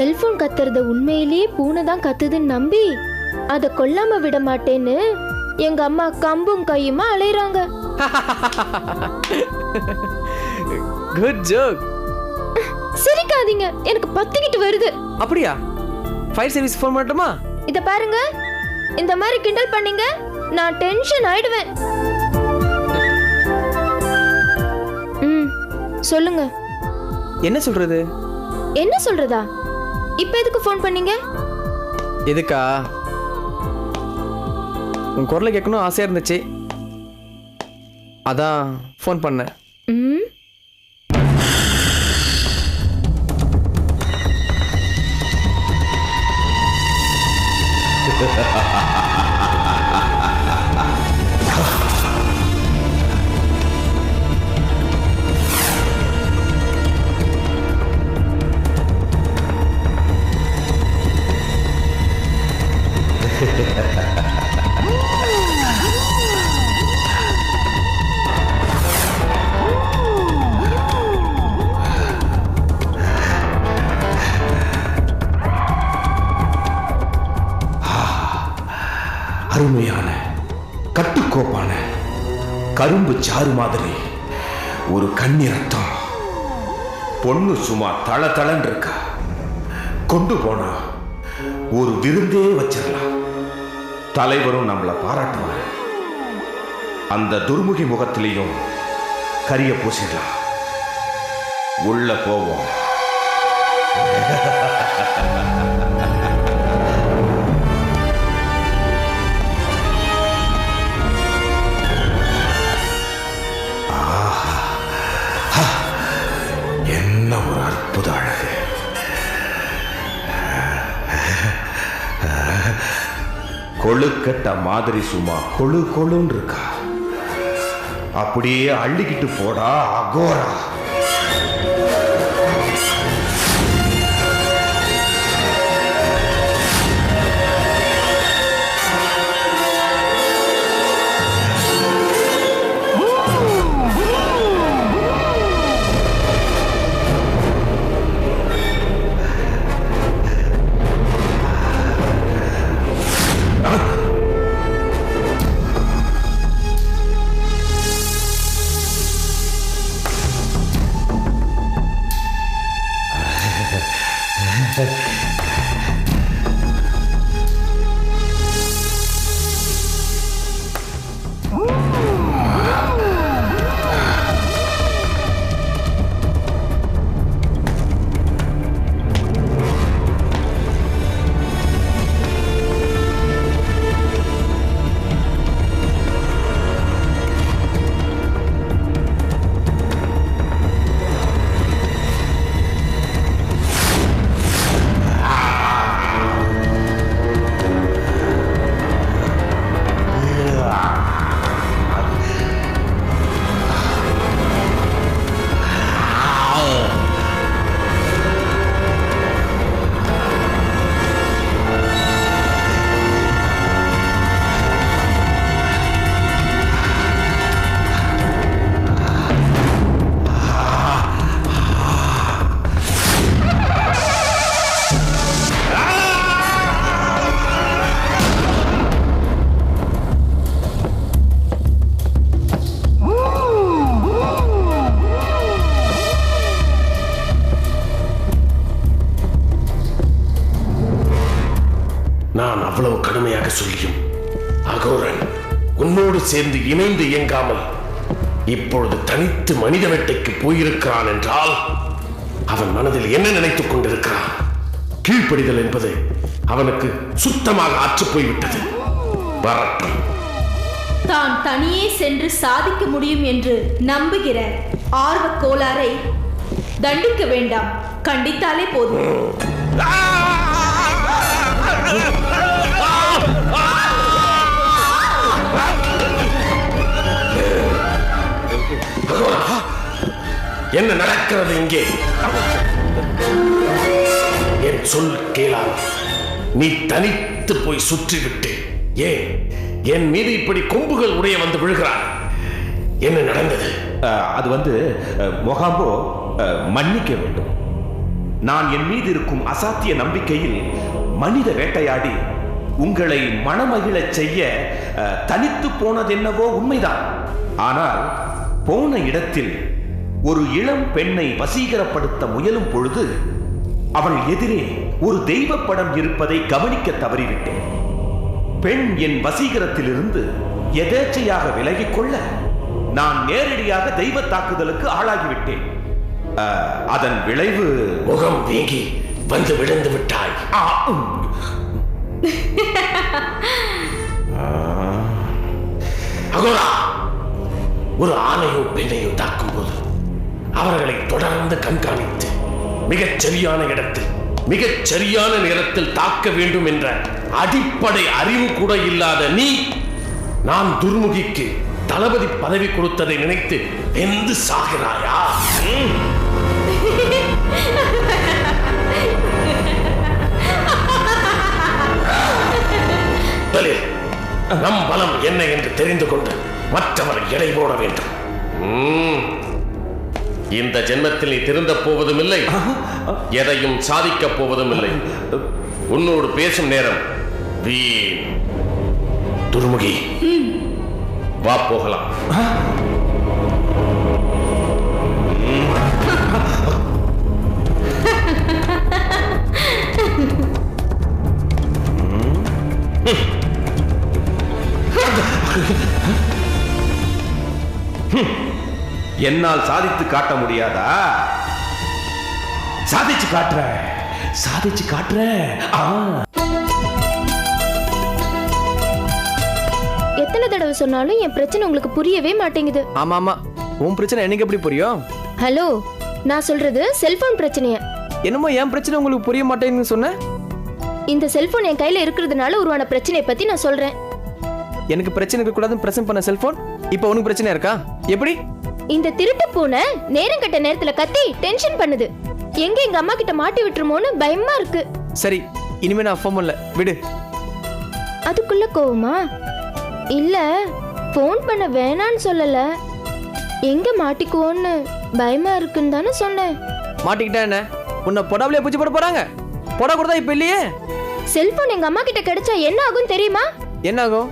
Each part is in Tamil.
செல்போன் கத்துறத உண்மையிலேயே பூனை தான் கத்துதுன்னு நம்பி? அதை கொல்லாம விட மாட்டேன்னு எங்க அம்மா கம்பும் கையுமா அலையறாங்க. குட் ஜோக் சிரிக்காதீங்க எனக்கு பத்திக்கிட்டு வருது. அப்படியா? ஃபயர் சர்வீஸ் ஃபோன் பண்ணட்டுமா இத பாருங்க. இந்த மாதிரி கிண்டல் பண்ணீங்க நான் டென்ஷன் ஆயிடுவேன். ம் சொல்லுங்க. என்ன சொல்றது? என்ன சொல்றதா? இப்ப எதுக்கு ஃபோன் பண்ணீங்க? எதுக்கா? உன் குரலை கேட்கணும் ஆசையாக இருந்துச்சு. அதான் ஃபோன் பண்ணேன். கரும்பு சாறு மாதிரி. ஒரு கண்ணிரத்தம். பொண்ணு சும்மா தள தளன்னு இருக்கா. கொண்டு போனா. ஒரு விருந்தே வச்சிடலாம். தலைவரும் நம்மளை பாராட்டுவார். அந்த துர்முகி முகத்திலையும் கரிய பூசிடலாம். உள்ள போவோம். கொழுக்கட்ட மாதிரி சும்மா கொழு கொழுன்னு இருக்கா அப்படியே அள்ளிக்கிட்டு போடா அகோரா. சேர்ந்து இணைந்து இயங்காமல் இப்பொழுது தனித்து மனித வேட்டைக்கு போயிருக்கிறான் என்றால் அவன் மனதில் என்ன நினைத்துக் கொண்டிருக்கிறான்? கீழ்ப்படிதல் என்பது அவனுக்கு சுத்தமாக ஆற்றுப் போய்விட்டது. வரட்டும். தான் தனியே சென்று சாதிக்க முடியும் என்று நம்புகிற ஆர்வக் கோளாறை தண்டிக்க வேண்டாம். கண்டித்தாலே போதும். என்ன நடக்கிறது இங்கே? என் சொல் கேளால் நீ தனித்து போய் சுற்றிவிட்டு. ஏன்? என் மீது இப்படி கொம்புகள் உடைய வந்து விழுகிறார் என்ன நடந்தது? அது வந்து அஹ், மொகாம்போ மன்னிக்க வேண்டும். நான் என் மீது இருக்கும் அசாத்திய நம்பிக்கையில் மனித வேட்டையாடி உங்களை மனமகிழச் செய்ய அஹ், தனித்து போனதென்னவோ உண்மைதான். ஆனால் போன இடத்தில் ஒரு இளம் பெண்ணை வசீகரப்படுத்த முயலும் பொழுது அவள் எதிரே ஒரு தெய்வ படம் இருப்பதை கவனிக்க தவறிவிட்டேன். பெண் என் வசீகரத்திலிருந்து எதேச்சையாக விலகிக் கொள்ள நான் நேரடியாக தெய்வ தாக்குதலுக்கு ஆளாகிவிட்டேன். அதன் விளைவு முகம் வீங்கி வந்து விழுந்து விட்டாய். அகோரா! ஒரு ஆணையோ பெண்ணையோ தாக்கும் போது அவர்களை தொடர்ந்து கண்காணித்து மிகச் சரியான இடத்தில் மிகச் சரியான நேரத்தில் தாக்க வேண்டும் என்ற அடிப்படை அறிவு கூட இல்லாத நீ நான் துர்முகிக்கு தளபதி பதவி கொடுத்ததை நினைத்து வெந்து சாகிறாயா? நம் பலம் என்ன என்று தெரிந்து கொண்டு மற்றவரை எடை போட வேண்டும். ம். இந்த ஜென்மத்தில் நீ திருந்தப் போவதும் இல்லை எதையும் சாதிக்கப் போவதும் இல்லை உன்னோடு பேசும் நேரம் வீண். துர்முகி. வா போகலாம். என்னால் சாதித்து காட்ட முடியாதா? சாதிச்சு காட்டுறேன் சாதிச்சு காட்டுறேன் ஆ. எத்தனை தடவை சொன்னாலும் என் பிரச்சனை உங்களுக்கு புரியவே மாட்டேங்குது. ஆமா ஆமா உன் பிரச்சனை எனக்கு எப்படி புரியும்? ஹலோ நான் சொல்றது செல்போன் பிரச்சனைய. என்னமோ என் பிரச்சனை உங்களுக்கு புரிய மாட்டேங்குதுன்னு சொன்ன? இந்த செல்போன் என் கையில இருக்கிறதுனால உருவான பிரச்சனையை பத்தி நான் சொல்றேன். எனக்கு பிரச்சனை இருக்க கூடாதுன்னு பிரசன்ட் பண்ண செல்போன் இப்போ உனக்கு பிரச்சனை இருக்கா? எப்படி? இந்த திருட்டு பூனை நேரம் கட்ட நேரத்துல கத்தி டென்ஷன் பண்ணுது. எங்க எங்க அம்மா கிட்ட மாட்டி விட்டுருமோன்னு பயமா இருக்கு. சரி இனிமே நான் ஃபோன் பண்ணல. விடு. அதுக்குள்ள கோவமா? இல்ல ஃபோன் பண்ண வேணான்னு சொல்லல. எங்க மாட்டிக்குவோன்னு பயமா இருக்குன்னு தானே சொன்னேன். மாட்டிக்கிட்டா என்ன? உன்னை பொடாவிலே பூச்சி போட போறாங்க. போட கூட இப்ப இல்லையே? செல்போன் எங்க அம்மா கிட்ட கிடைச்சா என்ன ஆகும் தெரியுமா? என்ன ஆகும்?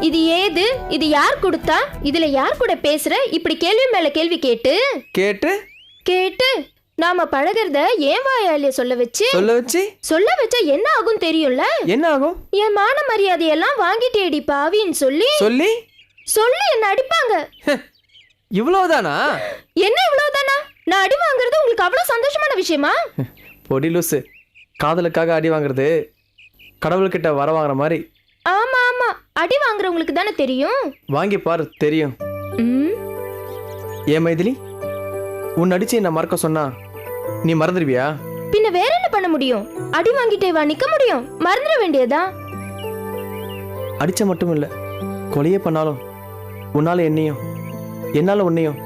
இது ஏது? இது யார் கொடுத்தா? இதுல யார் கூட பேசுற? இப்படி கேள்வி மேல கேள்வி கேட்டு. கேட்டு. கேட்டு. நாம பழகுறத ஏன் வாயாலிய சொல்ல வச்சு? சொல்ல வச்சு? சொல்ல வச்சா என்ன ஆகும் தெரியும்ல? என்ன ஆகும்? என் மான மரியாதையெல்லாம் வாங்கிட்டேடி பாவின்னு சொல்லி. சொல்லி? சொல்லி என்ன அடிப்பாங்க? இவ்வளவுதானா? என்ன இவ்வளவுதானா? நான் அடி வாங்குறது உங்களுக்கு அவ்வளவு சந்தோஷமான விஷயமா? பொடி லூசு. காதலுக்காக அடி வாங்குறது. கடவுள்கிட்ட வர வாங்குற மாதிரி. ஆமா அடி வாங்குறவங்களுக்கு தானே தெரியும்? வாங்கி பாரு தெரியும். ம், ஏன் மைதிலி? உன் அடிச்சு என்ன மறக்க சொன்னா நீ மறந்துடுவியா? பின்ன வேற என்ன பண்ண முடியும்? அடி வாங்கிட்டே வா நிக்க முடியும். மறந்துட வேண்டியதா? அடிச்ச மட்டும் இல்ல கொலையே பண்ணாலும் உன்னால என்னையும் என்னால உன்னையும்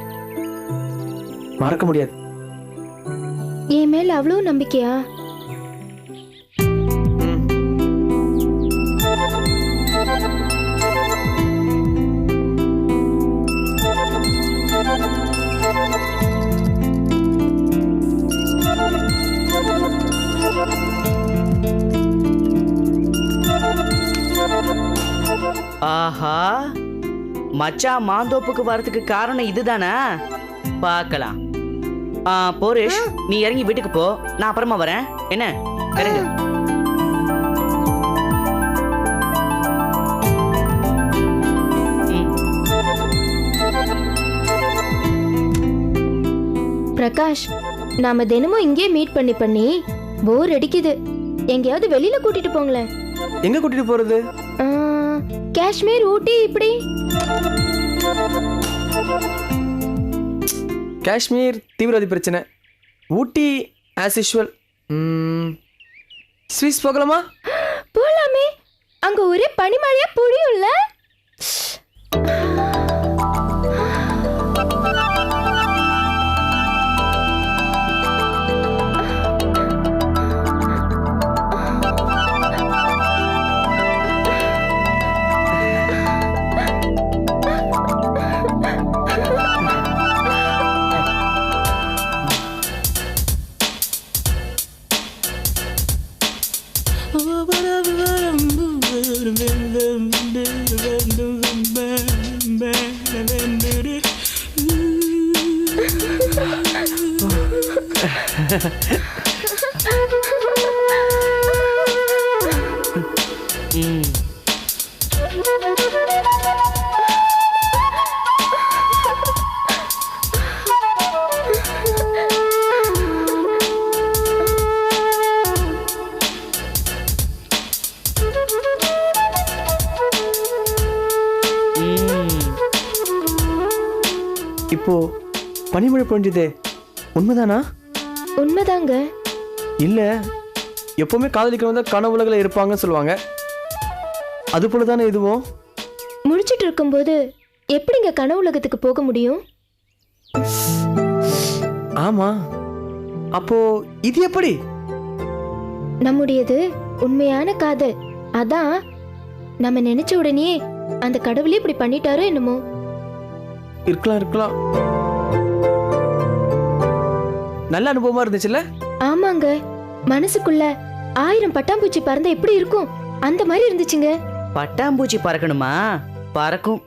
மறக்க முடியாது. என் மேல அவ்வளவு நம்பிக்கையா? மச்சான் மாந்தோப்புக்கு வரதுக்கு காரணம் இதுதானா? பார்க்கலாம். ஆ போரேஷ் நீ இறங்கி வீட்டுக்கு போ. நான் அப்புறமா வரேன். என்ன? இறங்கு பிரகாஷ் நாம தினமும் இங்கே மீட் பண்ணி பண்ணி போர் அடிக்குது. எங்கேயாவது வெளியில கூட்டிட்டு போங்களேன். எங்க கூட்டிட்டு போறது? காஷ்மீர் ஊட்டி இப்படி. காஷ்மீர் தீவிரவாதி பிரச்சனை. ஊட்டி ஆஸ் யூஷுவல் ஸ்வீஸ் போகலாமா? போகலாமே அங்க ஒரே பனிமழையா புழியும்ல. இப்போ பனிமழை பொழிஞ்சதே உண்மைதானா? உண்மைதாங்க. இல்ல எப்பவுமே காதலிக்கிறவங்க தான் கனவுலகில் இருப்பாங்கன்னு சொல்லுவாங்க. அது போல தானே இதுவும்? முழிச்சிட்டு இருக்கும்போது எப்படிங்க கனவு உலகத்துக்கு போக முடியும்? ஆமா. அப்போ இது எப்படி? நம்முடையது உண்மையான காதல். அதான் நம்ம நினைச்ச உடனே அந்த கடவுளே இப்படி பண்ணிட்டாரோ என்னமோ. இருக்கலாம் இருக்கலாம். நல்ல அனுபவமா இருந்துச்சுல்ல? ஆமாங்க. மனசுக்குள்ள ஆயிரம் பட்டாம்பூச்சி பறந்தா எப்படி இருக்கும்? அந்த மாதிரி இருந்துச்சுங்க. பட்டாம்பூச்சி பறக்கணுமா? பறக்கும்.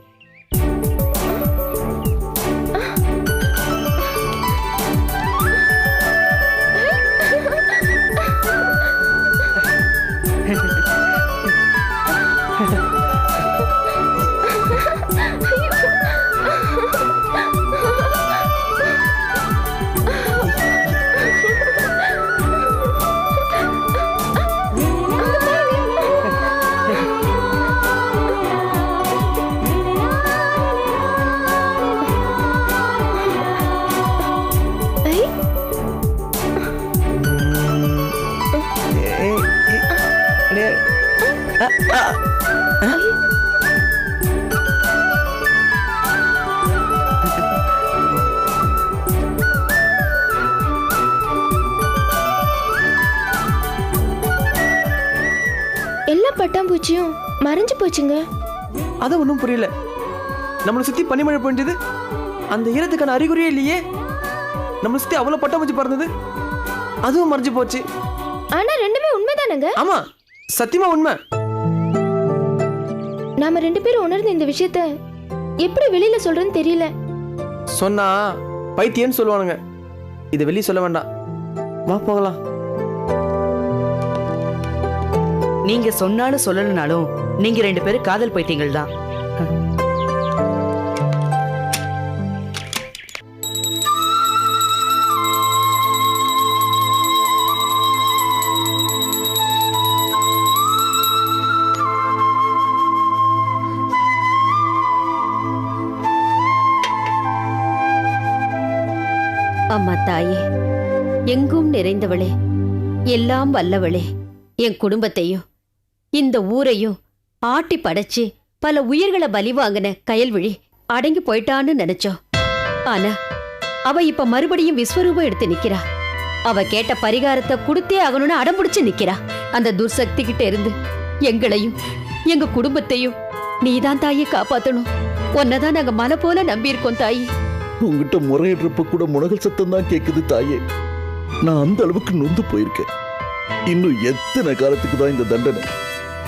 பட்டாம்பூச்சியும் மறைஞ்சு போச்சுங்க. அது ஒன்றும் புரியல. நம்மளை சுத்தி பனிமழை பொழிஞ்சது அந்த ஈரத்துக்கான அறிகுறியே இல்லையே. நம்மளை சுத்தி அவ்வளோ பட்டாம்பூச்சி பறந்தது. அதுவும் மறைஞ்சு போச்சு. ஆனா ரெண்டுமே உண்மைதானங்க? ஆமா. சத்தியமா உண்மை. நாம ரெண்டு பேரும் உணர்ந்த இந்த விஷயத்த எப்படி வெளியில சொல்றேன்னு தெரியல. சொன்னா பைத்தியன்னு சொல்லுவானுங்க. இதை வெளியே சொல்ல வேண்டாம். வா போகலாம். நீங்க சொன்னாலும் சொல்லலனாலும் நீங்க ரெண்டு பேரும் காதல் பைத்தியங்கள் தான் அம்மா தாயே எங்கும் நிறைந்தவளே எல்லாம் வல்லவளே என் குடும்பத்தையும். இந்த ஊரையும் ஆட்டி படைச்சு பல உயிர்களை பலி வாங்கின கயல்விழி அடங்கி போயிட்டான்னு நினைச்சோம். ஆனா அவ இப்ப மறுபடியும் விஸ்வரூபம் எடுத்து நிக்கிறா. அவ கேட்ட பரிகாரத்தை கொடுத்தே ஆகணும்னு அடம்பிடிச்சு நிக்கிறா. அந்த துர்சக்தி கிட்ட இருந்து எங்களையும் எங்க குடும்பத்தையும் நீதான் தாயை காப்பாத்தணும். உன்னதான் நாங்க மலை போல நம்பி இருக்கோம் தாயி. உங்ககிட்ட முறையிடுறப்ப கூட முனகல் சத்தம் தான் கேக்குது தாயே. நான் அந்த அளவுக்கு நொந்து போயிருக்கேன். இன்னும் எத்தனை காலத்துக்கு தான் இந்த தண்டனை?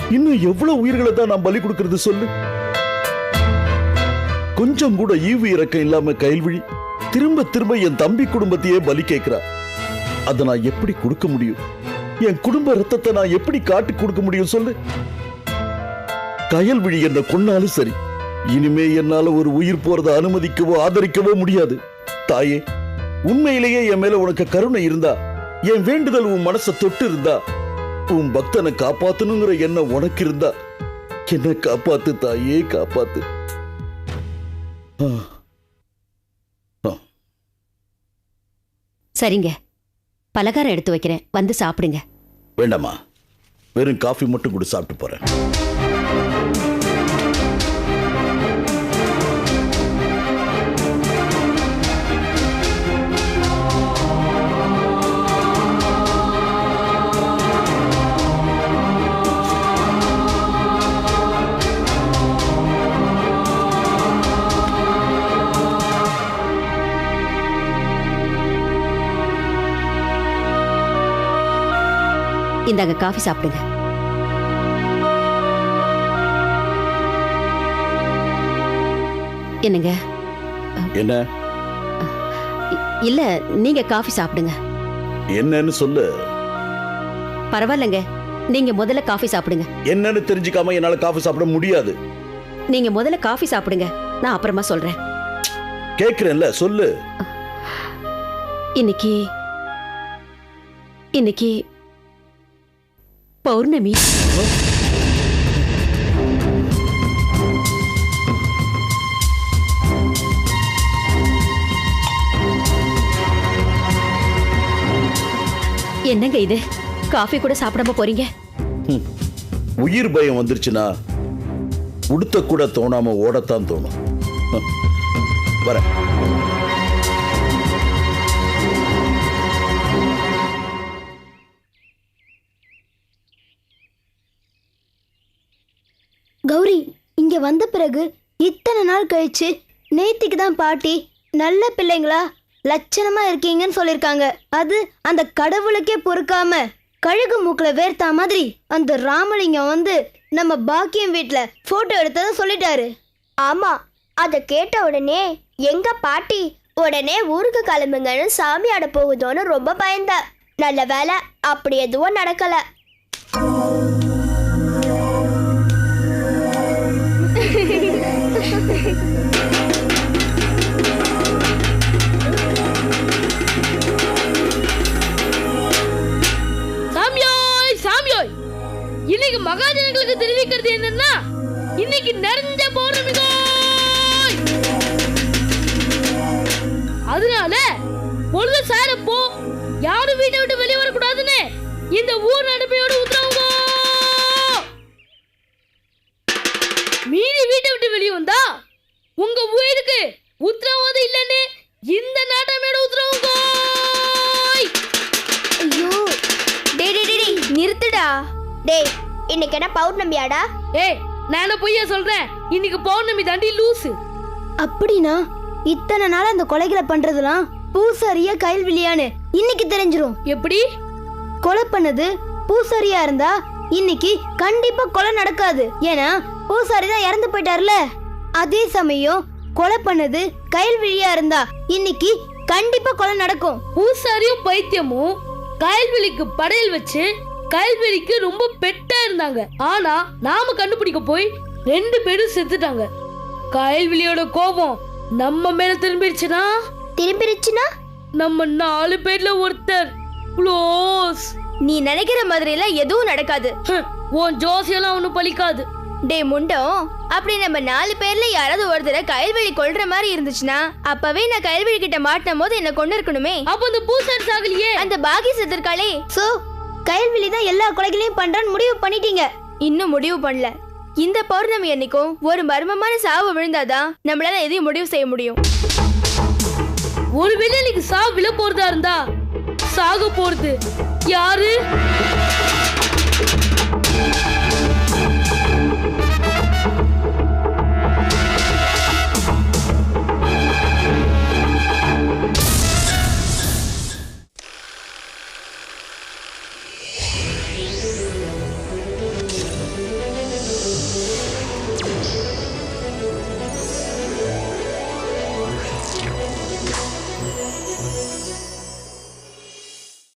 இன்னும் எவ்வளவு உயிர்களை தான் நான் பலி கொடுக்கறது சொல்லு? கொஞ்சம் கூட ஈவு இறக்கம் இல்லாம கைல்விழி திரும்ப திரும்ப என் தம்பி குடும்பத்தையே பலி கேட்கிறா. அதை நான் எப்படி கொடுக்க முடியும்? என் குடும்ப ரத்தத்தை நான் எப்படி காட்டி கொடுக்க முடியும் சொல்லு? கயல்விழி என்ன கொன்னாலும் சரி இனிமே என்னால ஒரு உயிர் போறத அனுமதிக்கவோ ஆதரிக்கவோ முடியாது. தாயே உண்மையிலேயே என் மேல உனக்கு கருணை இருந்தா என் வேண்டுதல் உன் மனசை தொட்டு இருந்தா உன் பக்தனை காப்பாத்தணுங்கிற எண்ணம் உனக்கு இருந்தா என்ன காப்பாத்து தாயே காப்பாத்து. சரிங்க. பலகாரம் எடுத்து வைக்கிறேன். வந்து சாப்பிடுங்க. வேண்டாமா வெறும் காஃபி மட்டும் கூட சாப்பிட்டு போறேன். இந்தாங்க காஃபி சாப்பிடுங்க. என்னங்க? என்ன? இல்ல நீங்க காஃபி சாப்பிடுங்க. என்னன்னு சொல்லு. பரவாயில்லைங்க. நீங்க முதல்ல காஃபி சாப்பிடுங்க. என்னன்னு தெரிஞ்சுக்காம என்னால காஃபி சாப்பிட முடியாது. நீங்க முதல்ல காஃபி சாப்பிடுங்க. நான் அப்புறமா சொல்றேன். கேக்குறேன்ல சொல்லு. இன்னைக்கு இன்னைக்கு பௌர்ணமி. என்னங்க இது? காஃபி கூட சாப்பிடாம போறீங்க? உயிர் பயம் வந்துருச்சுன்னா உடுத்த கூட தோணாம ஓடத்தான் தோணும். வரேன். இங்கே வந்த பிறகு இத்தனை நாள் கழிச்சு நேத்திக்கு தான் பாட்டி நல்ல பிள்ளைங்களா லட்சணமா இருக்கீங்கன்னு சொல்லியிருக்காங்க அது அந்த கடவுளுக்கே பொறுக்காம கழுகு மூக்கில் வேர்த்தா மாதிரி அந்த ராமலிங்கம் வந்து நம்ம பாக்கியம் வீட்ல ஃபோட்டோ எடுத்ததை சொல்லிட்டாரு. ஆமா அதை கேட்ட உடனே எங்க பாட்டி உடனே ஊருக்கு கிளம்புங்கன்னு சாமி ஆட போகுதோன்னு ரொம்ப பயந்தா. நல்ல வேலை அப்படி எதுவும் நடக்கல. இந்த ஊர் நடுப்பையோட உத்தரவுங்க மீறி வீட்டை விட்டு வெளியே வந்தா? உங்க உயிருக்கு உத்தரவாதம் இல்லைன்னு இந்த நாட்டமையோட உத்தரவுங்க. ஐயோ. டேய் டேய் டேய், டேய் நிறுத்துடா. டேய் இன்னைக்கு என்ன பௌர்ணமியாடா? ஏய் நான் என்ன பொய்யா சொல்றேன்? இன்னைக்கு பௌர்ணமி தாண்டி லூசு. அப்படின்னா இத்தனை நாள் அந்த கொலைகளை பண்றதெல்லாம் பூசாரிய கைல்விழியான்னு இன்னைக்கு தெரிஞ்சிரும். எப்படி? கொலை பண்ணது பூசாரியா இருந்தா இன்னைக்கு கண்டிப்பா கொலை நடக்காது. ஏன்னா பூசாரி தான் இறந்து போயிட்டார்ல. அதே சமயம் கொலை பண்ணது கைல்விழியா இருந்தா இன்னைக்கு கண்டிப்பா கொலை நடக்கும். பூசாரியும் பைத்தியமும் கயல்வெளிக்கு படையல் வச்சு கயல்வெளிக்கு ரொம்ப பெட்டா இருந்தாங்க. ஆனா நாம கண்டுபிடிக்க போய் ரெண்டு பேரும் செத்துட்டாங்க. கயல்வெளியோட கோபம் நம்ம மேல திரும்பிடுச்சுன்னா திரும்பிருச்சுன்னா நம்ம நாலு பேர்ல ஒருத்தர். க்ளோஸ் நீ நினைக்கிற மாதிரி எல்லாம் எதுவும் நடக்காது. உன் ஜோசியெல்லாம் ஒன்றும் பலிக்காது. டே முண்டம் அப்படி நம்ம நாலு பேர்ல யாராவது ஒருத்தரை கயல்வெளி கொல்ற மாதிரி இருந்துச்சுன்னா அப்பவே நான் கயல்வெளி கிட்ட மாட்டின போது என்ன கொண்டு இருக்கணுமே. அப்ப அந்த பூசாரி சாகலையே. அந்த பாகி செத்துருக்காளே சோ கயல்வெளி தான் எல்லா கொலைகளையும் பண்றான்னு முடிவு பண்ணிட்டீங்க. இன்னும் முடிவு பண்ணல. இந்த பௌர்ணமி அன்னைக்கும் ஒரு மர்மமான சாவு விழுந்தாதான் நம்மளால எதையும் முடிவு செய்ய முடியும். ஒருவேளை இன்னைக்கு சாவு விழ போறதா இருந்தா சாக போறது. யாரு?